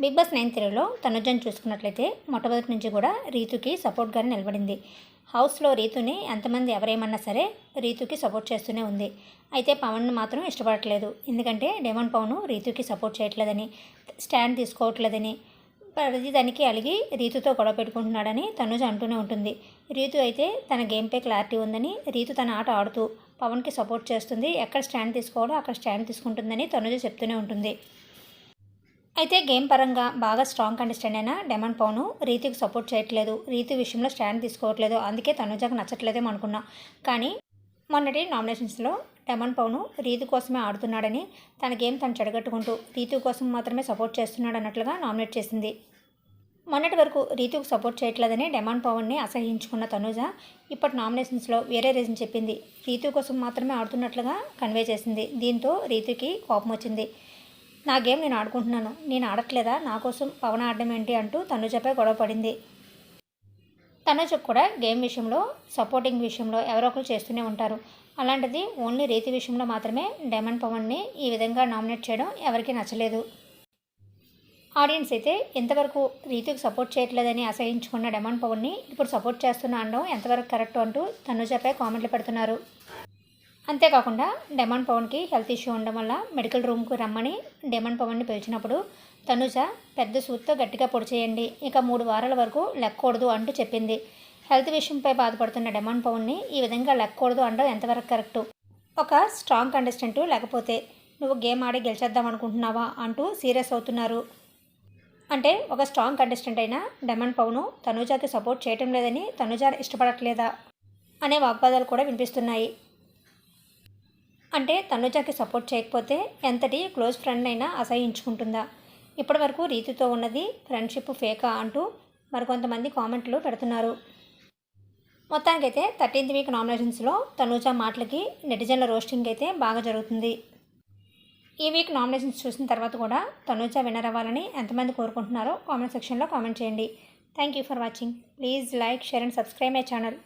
Big boss nine త్రీలో తనుజను చూసుకున్నట్లయితే మొట్టమొదటి నుంచి కూడా రీతుకి సపోర్ట్గానే నిలబడింది. హౌస్లో రీతుని ఎంతమంది ఎవరేమన్నా సరే రీతుకి సపోర్ట్ చేస్తూనే ఉంది. అయితే పవన్ను మాత్రం ఇష్టపడట్లేదు. ఎందుకంటే డెమన్ పవన్ రీతుకి సపోర్ట్ చేయట్లేదని స్టాండ్ తీసుకోవట్లేదని ప్రతిదానికి అలిగి రీతుతో గొడవ పెట్టుకుంటున్నాడని తనుజ అంటూనే ఉంటుంది. రీతు అయితే తన గేమ్పై క్లారిటీ ఉందని రీతు తన ఆట ఆడుతూ పవన్కి సపోర్ట్ చేస్తుంది. ఎక్కడ స్టాండ్ తీసుకోవాలో అక్కడ స్టాండ్ తీసుకుంటుందని తనుజ చెప్తూనే ఉంటుంది. అయితే గేమ్ పరంగా బాగా స్ట్రాంగ్ కంటెస్టెంట్ అయినా డెమన్ పవన్ రీతికి సపోర్ట్ చేయట్లేదు. రీతి విషయంలో స్టాండ్ తీసుకోవట్లేదు. అందుకే తనుజాకు నచ్చట్లేదేమో అనుకున్నా. కానీ మొన్నటి నామినేషన్స్లో డెమన్ పౌను రీతి కోసమే ఆడుతున్నాడని తన గేమ్ తను చెడగట్టుకుంటూ రీతు కోసం మాత్రమే సపోర్ట్ చేస్తున్నాడు అన్నట్లుగా నామినేట్ చేసింది. మొన్నటి వరకు రీతుకు సపోర్ట్ చేయట్లేదని డెమాన్ పవన్ని అసహించుకున్న తనుజ ఇప్పటి నామినేషన్స్లో వేరే రీజన్ చెప్పింది. రీతు కోసం మాత్రమే ఆడుతున్నట్లుగా కన్వే చేసింది. దీంతో రీతుకి కోపం వచ్చింది నా గేమ్ నేను ఆడుకుంటున్నాను. నేను ఆడట్లేదా? నా కోసం పవన్ ఆడడం ఏంటి అంటూ తనుజపై గొడవ పడింది. తనుజకు కూడా గేమ్ విషయంలో సపోర్టింగ్ విషయంలో ఎవరో ఒకరు చేస్తూనే ఉంటారు. అలాంటిది ఓన్లీ రీతి విషయంలో మాత్రమే డైమండ్ పవన్ని ఈ విధంగా నామినేట్ చేయడం ఎవరికీ నచ్చలేదు. ఆడియన్స్ అయితే ఎంతవరకు రీతికి సపోర్ట్ చేయట్లేదని అసహించుకున్న డెమాండ్ పవన్ని ఇప్పుడు సపోర్ట్ చేస్తున్నా అనడం ఎంతవరకు కరెక్ట్ అంటూ తనుజపై కామెంట్లు పెడుతున్నారు. అంతేకాకుండా డెమాన్ పవన్కి హెల్త్ ఇష్యూ ఉండడం వల్ల మెడికల్ రూమ్కు రమ్మని డెమాండ్ పవన్ని పిలిచినప్పుడు తనుజ పెద్ద సూత్తో గట్టిగా పొడిచేయండి ఇక మూడు వారాల వరకు లెక్కకూడదు అంటూ చెప్పింది. హెల్త్ విషయంపై బాధపడుతున్న డెమాన్ పవన్ని ఈ విధంగా లెక్కకూడదు అనడం ఎంతవరకు కరెక్టు? ఒక స్ట్రాంగ్ కంటెస్టెంట్ లేకపోతే నువ్వు గేమ్ ఆడి గెలిచేద్దాం అనుకుంటున్నావా? అంటూ సీరియస్ అవుతున్నారు. అంటే ఒక స్ట్రాంగ్ కంటెస్టెంట్ అయిన డెమన్ పవను తనుజాకి సపోర్ట్ చేయటం లేదని తనుజా ఇష్టపడట్లేదా? అనే వాగ్వాదాలు కూడా వినిపిస్తున్నాయి. అంటే తనుజాకి సపోర్ట్ చేయకపోతే ఎంతటి క్లోజ్ ఫ్రెండ్ అయినా అసహించుకుంటుందా? ఇప్పటివరకు రీతితో ఉన్నది ఫ్రెండ్షిప్ ఫేకా అంటూ మరికొంతమంది కామెంట్లు పెడుతున్నారు. మొత్తానికైతే థర్టీన్త్ వీక్ నామినేషన్స్లో తనూజా మాటలకి నెటిజన్ల రోస్టింగ్ అయితే బాగా జరుగుతుంది. ఈ వీక్ నామినేషన్స్ చూసిన తర్వాత కూడా తనూజ విన్నర్ అవ్వాలని ఎంతమంది కోరుకుంటున్నారో కామెంట్ సెక్షన్లో కామెంట్ చేయండి. Thank you for watching. Please like share and subscribe my channel.